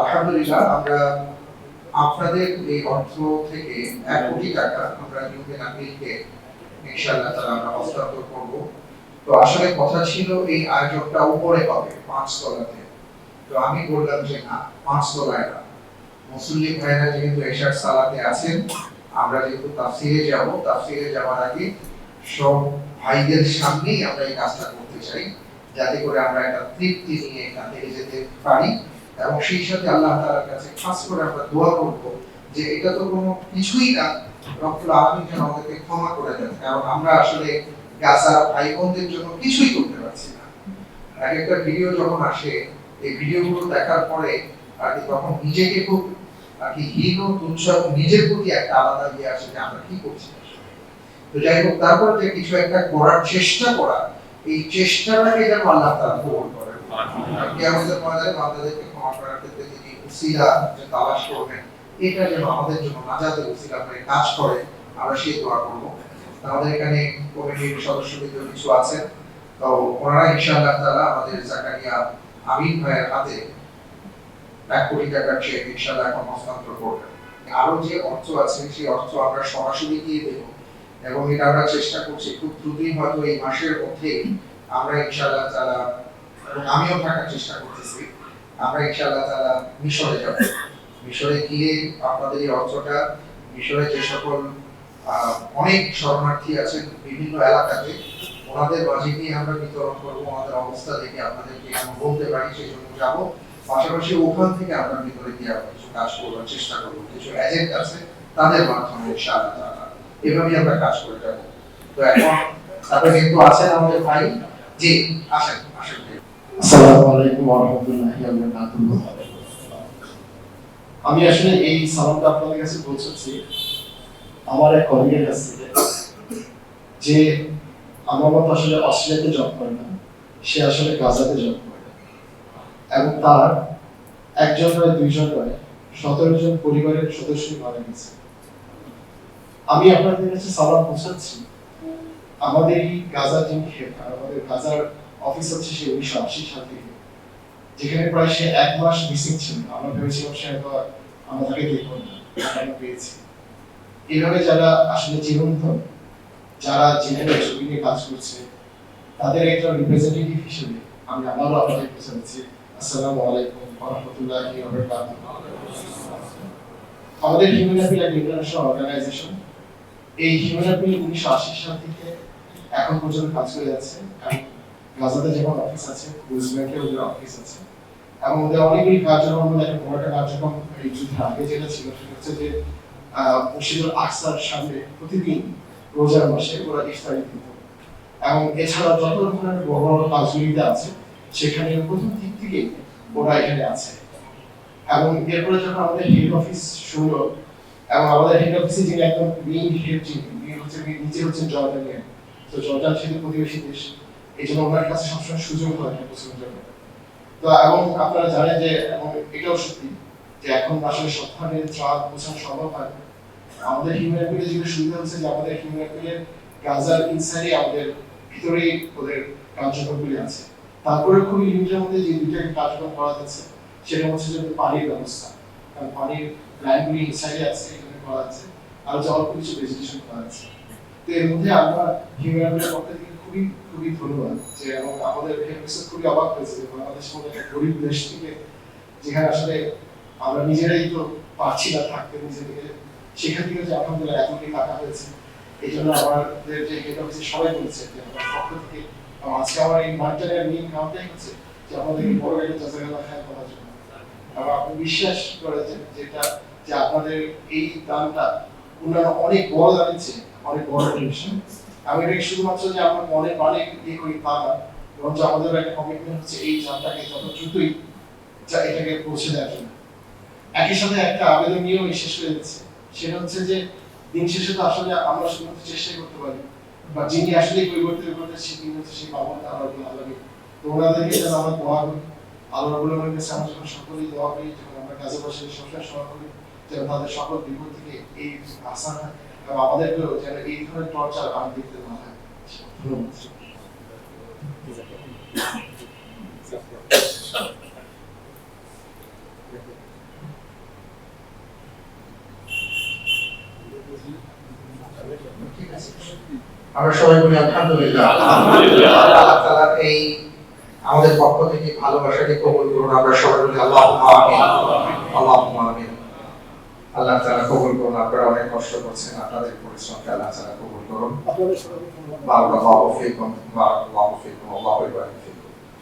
আলহামদুলিল্লাহ, আমরা আপনাদের এই অর্থ থেকে এক কোটি টাকা আমরা নিউমেন আমিরকে ইনশাআল্লাহ তারা আমরা হস্তান্তর করব। তো আসলে কথা ছিল এই উপরে হবে, পাঁচ তলাতে। তো আমি বললাম যে না, পাঁচ তলায় না। মুসলিম ভাইরা যেহেতু এশার সালাতে আছেন, আমরা যেহেতু তাফসিরে যাব, তাফসিরে যাওয়ার আগে সব ভাইদের সামনেই আমরা এই কাজটা করতে চাই, যাতে করে আমরা একটা তৃপ্তি নিয়ে এখান থেকে যেতে পারি। এবং সেই সাথে আল্লাহ তাআলার কাছে খাস করে আমরা দোয়া করব যে এটা তো কোনো কিছুই না। রব্বুল আলামিন যেন আমাদেরকে ক্ষমা করে দেন। কারণ আমরা আসলে গাজার ভাই বোনদের জন্য কিছুই করতে পারছি না। এক একটা ভিডিও যখন আসে এই ভিডিওগুলো দেখার পরে আর কি তখন নিজেকে খুব আর কি হীন এবং নিজের প্রতি একটা আলাদা ইয়ে আসে যে আমরা কি করছি তো যাই হোক তারপর যে কিছু একটা করার চেষ্টা করা এই চেষ্টাটাকে যেন আল্লাহ তাআলা কবুল করেন। আপনি আমাদের ময়দানে ক্ষেত্রে তালাশ করবেন, এটা যেন আমাদের জন্য কাজ করে, আমরা সেই দোয়া করব। আমাদের এখানে কমিটির কিছু তো ওনারা ইনশাআল্লাহ তাআলা আমাদের জাকারিয়া আমিন ভাইয়ের হাতে এক কোটি টাকার চেক ইনশাআল্লাহ এখন হস্তান্তর করবেন। আরও যে অর্থ আছে, সেই অর্থ আমরা সরাসরি দিয়ে দেব এবং এটা আমরা চেষ্টা করছি। খুব দ্রুতই হয়তো এই মাসের মধ্যে আমরা ইনশাআল্লাহ এবং আমিও থাকার চেষ্টা করতেছি। আমরা ইনশাআল্লাহ তাআলা মিশরে যাব। মিশরে গিয়ে আপনাদের এই অর্থটা মিশরে যে সকল অনেক শরণার্থী আছেন বিভিন্ন এলাকাতে, ওনাদের মাঝে নিয়ে আমরা বিতরণ করব, ওনাদের অবস্থা দেখে আপনাদেরকে আমরা বলতে পারি সেই জন্য যাব। পাশাপাশি ওখান থেকে আমরা ভিতরে গিয়ে আবার কিছু কাজ করবার চেষ্টা করব। কিছু এজেন্ট আছে, তাদের মাধ্যমে তাআলা এভাবেই আমরা কাজ করে যাব। তো এখন তারপরে কিন্তু আছেন আমাদের ভাই জি, আসেন আসেন। আমি আসলে এই সালামটা আপনাদের কাছে পৌঁছাচ্ছি। আমার এক কলিগের কাছ থেকে, যে আমার মতো আসলে অস্ট্রেলিয়াতে জব করে না, সে আসলে গাজাতে জব করে। এবং তার একজন নয়, দুইজন নয়, সতেরো জন পরিবারের সদস্য মারা গেছে। আমি আপনাদের কাছে সালাম পৌঁছাচ্ছি। আমাদের এই গাজার যিনি আমাদের গাজার অফিস হচ্ছে সে উনিশশো আশি সাল থেকে, যেখানে প্রায় সে এক মাস মিসিং ছিল। আমরা ভেবেছিলাম সে হয়তো আমরা তাকে দেখব না পেয়েছি। এইভাবে যারা আসলে জীবন্ত, যারা জেনে ছবি নিয়ে কাজ করছে, তাদের একজন রিপ্রেজেন্টেটিভ হিসেবে আমি আমারও আপনাদের কাছে বলছি আসসালামু আলাইকুম রাহমাতুল্লাহি আমাদের হিউম্যান অ্যাপিল একটা ইন্টারন্যাশনাল অর্গানাইজেশন এই হিউম্যান অ্যাপিল উনিশশো আশি সাল থেকে এখন পর্যন্ত কাজ করে যাচ্ছে। এবং গাজাতে যেমন অফিস আছে ব্যাংকের ওদের অফিস আছে, এবং ওদের অনেকগুলি কার্যক্রম একটা বড় একটা কার্যক্রম এই যুদ্ধের আগে যেটা ছিল, সেটা হচ্ছে যে মসজিদুল আকসার সামনে প্রতিদিন রোজার মাসে ওরা ইফতারি দিত। এবং এছাড়া যত রকমের বড় বড় কাজগুলিতে আছে সেখানে প্রথম দিক থেকে ওরা এখানে আছে। এবং এরপরে যখন আমাদের হেড অফিস শুরু এবং আমাদের হেড অফিসে যিনি একদম মেইন হেড যিনি হচ্ছে নিচে হচ্ছেন জর্ডানিয়ান। তো জর্ডান সেটি প্রতিবেশী দেশ। এই জন্য ওনার কাছে সবসময় সুযোগ হয় না জন্য। তো এবং আপনারা জানেন যে, এবং এটাও সত্যি যে এখন আসলে সব ধরনের পৌঁছানো সম্ভব হয় আমাদের হিউম্যান অ্যাপিলের যেটা সুবিধা হচ্ছে যে, আমাদের হিউম্যান অ্যাপিলের গাজার ইনসাইডে আমাদের ভিতরেই ওদের কার্যক্রমগুলি আছে। তারপরে খুবই লিমিটের মধ্যে যে দুইটা কার্যক্রম করা যাচ্ছে, সেটা হচ্ছে যে পানির ব্যবস্থা। কারণ পানির লাইনগুলি ইনসাইডে আছে, এখানে করা যাচ্ছে আর হচ্ছে অল্প কিছু ভেজিটেশন করা যাচ্ছে তো এর মধ্যে আমরা হিউম্যান অ্যাপিলের পক্ষ থেকে খুবই খুবই ধন্যবাদ যে আমাদের খুবই অবাক হয়েছে বাংলাদেশ মতো একটা গরিব দেশ থেকে যেখানে আসলে আমরা নিজেরাই তো পারছি না থাকতে নিজেদেরকে সেখান থেকে যে আলহামদুলিল্লাহ এতগুলি টাকা হয়েছে, এই জন্য আমাদের যে হেড অফিসে সবাই বলছে যে আমার পক্ষ থেকে আজকে আমার এই মার্কেটের মেইন কামটাই হচ্ছে যে আমাদের এই বড় একটা জায়গা খায় করার জন্য এবং আপনি বিশ্বাস করেছেন যেটা, যে আপনাদের এই দানটা অন্যান্য অনেক বড় চেয়ে, অনেক বড় টেনশন আমি এটা শুধুমাত্র যে আমরা মনে প্রাণে ইয়ে করি তা না, বরঞ্চ আমাদের একটা কমিটমেন্ট হচ্ছে এই যাত্রাকে যত দ্রুতই যা এটাকে পৌঁছে দেওয়ার জন্য। একই সাথে একটা আবেদন নিয়েও শেষ করে দিচ্ছি। সেটা হচ্ছে যে দিন শেষে তো আসলে আমরা শুধুমাত্র চেষ্টাই করতে পারি। বা যিনি আসলে পরিবর্তন করতে সে তিনি হচ্ছে সেই বাবা আল্লাহ আল্লাহ তো ওনাদেরকে যেন আমরা দোয়া করি। আল্লাহ রাবুল আলমের কাছে আমরা যখন সকলেই দোয়া করি যখন আমরা কাজে বসে সবসময় সহায় করি, যেন তাদের সকল বিপদ থেকে এই আশা হয়। যেন এই ধরনের টর্চার আমি দেখতে না। আমরা সবাই বলি আলহামদুলিল্লাহ। এই আমাদের পক্ষ থেকে ভালোবাসাকে কবুল করুন। আমরা সবাই বলি আল্লাহ আল্লাহ আমিন। আল্লাহ তারা কবুল করুন আপনারা অনেক কষ্ট করছেন আপনাদের পরিশ্রমকে আল্লাহ তারা কবুল করুন। ধন্যবাদ। বাবা ফীকুম বারাকাল্লাহু ফীকুম আল্লাহু আকবার।